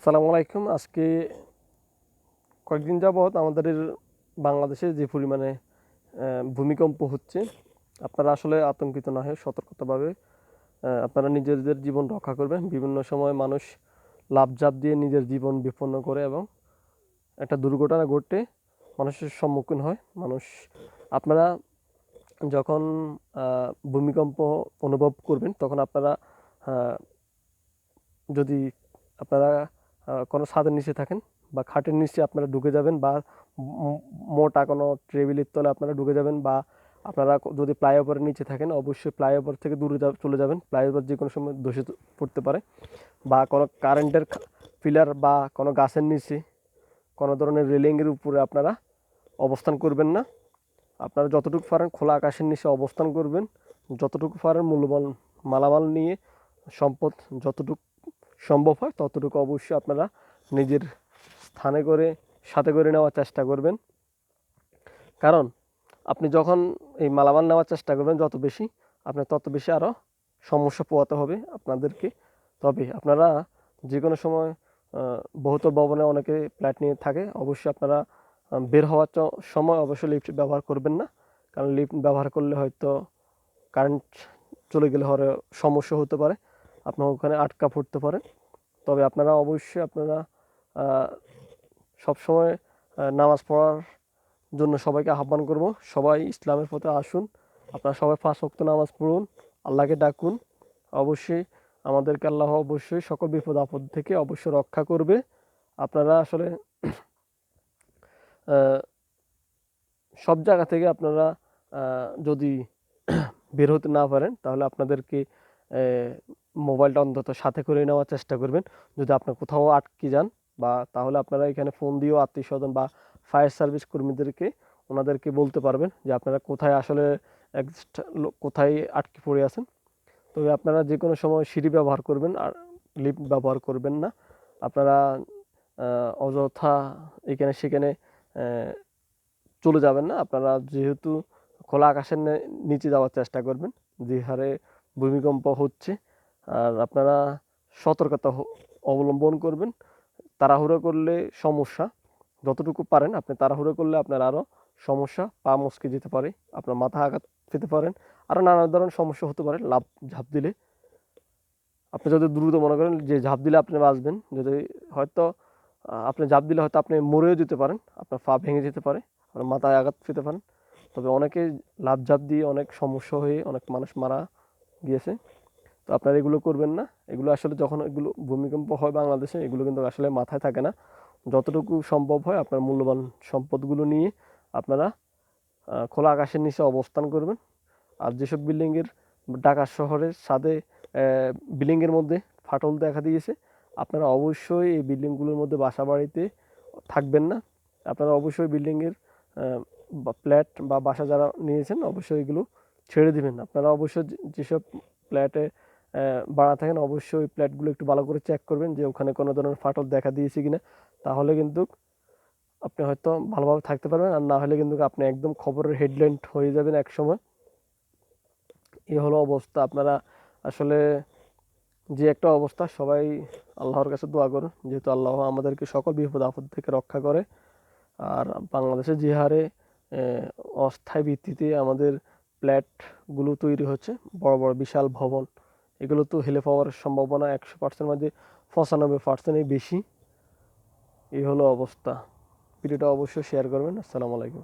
আসসালামু আলাইকুম। আজকে কয়েকদিন যাবৎ আমাদের বাংলাদেশে যে পরিমাণে ভূমিকম্প হচ্ছে, আপনারা আসলে আতঙ্কিত না হয়ে সতর্কতাভাবে আপনারা নিজেদের জীবন রক্ষা করবেন। বিভিন্ন সময় মানুষ লাভঝাপ দিয়ে নিজের জীবন বিপন্ন করে এবং একটা দুর্ঘটনা ঘটে মানুষের সম্মুখীন হয়। মানুষ, আপনারা যখন ভূমিকম্প অনুভব করবেন, তখন আপনারা যদি আপনারা কোনো ছাদের নিচে থাকেন বা খাটের নিচে আপনারা ঢুকে যাবেন বা মোটা কোনো টেবিলের তলে আপনারা ঢুকে যাবেন বা আপনারা যদি ফ্লাইওভারের নিচে থাকেন অবশ্যই ফ্লাইওভার থেকে দূরে চলে যাবেন। ফ্লাইওভার যে কোনো সময় দূষিত পড়তে পারে বা কোনো কারেন্টের পিলার বা কোনো গাছের নিচে কোনো ধরনের রেলিংয়ের উপরে আপনারা অবস্থান করবেন না। আপনারা যতটুকু পারেন খোলা আকাশের নিচে অবস্থান করবেন। যতটুকু পারেন মূল্যবান মালামাল নিয়ে সম্পদ যতটুকু সম্ভব হয় ততটুকু অবশ্যই আপনারা নিজের স্থানে করে সাথে করে নেওয়ার চেষ্টা করবেন। কারণ আপনি যখন এই মালামাল নেওয়ার চেষ্টা করবেন যত বেশি আপনার তত বেশি আরও সমস্যা পোয়াতে হবে আপনাদেরকে। তবে আপনারা যে কোনো সময় আহ, বহুতল ভবনে অনেকে ফ্ল্যাট নিয়ে থাকে অবশ্যই আপনারা বের হওয়ার সময় অবশ্যই লিফট ব্যবহার করবেন না। কারণ লিফট ব্যবহার করলে হয়তো কারেন্ট চলে গেলে হরে সমস্যা হতে পারে। আপনার ওখানে আটকা পড়তে পারে তবে আপনারা অবশ্যই আপনারা সবসময় নামাজ পড়ার জন্য সবাইকে আহ্বান করব। সবাই ইসলামের পথে আসুন। আপনারা সবাই পাঁচ ওয়াক্ত নামাজ পড়ুন, আল্লাহকে ডাকুন। অবশ্যই আমাদেরকে আল্লাহ অবশ্যই সকল বিপদ আপদ থেকে অবশ্যই রক্ষা করবে। আপনারা আসলে সব জায়গা থেকে আপনারা যদি বের হতে না পারেন, তাহলে আপনাদেরকে মোবাইলটা অন্তত সাথে করে নেওয়ার চেষ্টা করবেন। যদি আপনার কোথাও আটকে যান বা তাহলে আপনারা এখানে ফোন দিয়েও আত্মীয় স্বজন বা ফায়ার সার্ভিস কর্মীদেরকে, ওনাদেরকে বলতে পারবেন যে আপনারা কোথায় আসলে কোথায় আটকে পড়ে আছেন। তবে আপনারা যে কোনো সময় সিঁড়ি ব্যবহার করবেন আর লিফট ব্যবহার করবেন না। আপনারা অযথা এখানে সেখানে চলে যাবেন না। আপনারা যেহেতু খোলা আকাশের নিচে যাওয়ার চেষ্টা করবেন। যে হারে ভূমিকম্প হচ্ছে, আর আপনারা সতর্কতা অবলম্বন করবেন। তাড়াহুড়ো করলে সমস্যা, যতটুকু পারেন আপনি তাড়াহুড়ো করলে আপনার আরও সমস্যা, পা মচকে যেতে পারে, আপনার মাথা আঘাত পেতে পারেন, আরও নানা ধরনের সমস্যা হতে পারে লাভ ঝাঁপ দিলে। আপনি যদি দ্রুত মনে করেন যে ঝাঁপ দিলে আপনি বাঁচবেন, যদি হয়তো আপনি ঝাঁপ দিলে হয়তো আপনি মরেও যেতে পারেন, আপনার পা ভেঙে যেতে পারে, আপনার মাথায় আঘাত পেতে পারেন। তবে অনেকে লাভ ঝাঁপ দিয়ে অনেক সমস্যা হয়ে অনেক মানুষ মারা গিয়েছে। তো আপনারা এগুলো করবেন না। এগুলো আসলে যখন এগুলো ভূমিকম্প হয় বাংলাদেশে, এগুলো কিন্তু আসলে মাথায় থাকে না। যতটুকু সম্ভব হয় আপনার মূল্যবান সম্পদগুলো নিয়ে আপনারা খোলা আকাশের নিচে অবস্থান করবেন। আর যেসব বিল্ডিংয়ের ঢাকা শহরের সাথে বিল্ডিংয়ের মধ্যে ফাটল দেখা দিয়েছে, আপনারা অবশ্যই এই বিল্ডিংগুলোর মধ্যে বাসা বাড়িতে থাকবেন না। আপনারা অবশ্যই বিল্ডিংয়ের ফ্ল্যাট বা বাসা যারা নিয়েছেন, অবশ্যই এগুলো ছেড়ে দিবেন আপনারা অবশ্যই যেসব ফ্ল্যাটে বাড়া থাকেন, অবশ্যই ওই ফ্ল্যাটগুলো একটু ভালো করে চেক করবেন যে, ওখানে কোনো ধরনের ফাটল দেখা দিয়েছে কিনা। তাহলে কিন্তু আপনি হয়তো ভালোভাবে থাকতে পারবেন আর না হলে কিন্তু আপনি একদম খবরের হেডলাইন হয়ে যাবেন এক সময়। এ হলো অবস্থা। আপনারা আসলে যে একটা অবস্থা, সবাই আল্লাহর কাছে দোয়া করুন। যেহেতু আল্লাহ আমাদেরকে সকল বিপদ, আপদ থেকে রক্ষা করে। আর বাংলাদেশে যে হারে অস্থায়ী ভিত্তিতে আমাদের ফ্ল্যাটগুলো তৈরি হচ্ছে, বড় বড় বিশাল ভবন। এগুলো তো হেলে পাওয়ার সম্ভাবনা একশো পার্সেন্ট মধ্যে পঁচানব্বই পার্সেন্টই বেশি। এই হলো অবস্থা। ভিডিওটা অবশ্যই শেয়ার করবেন। আসসালামু আলাইকুম।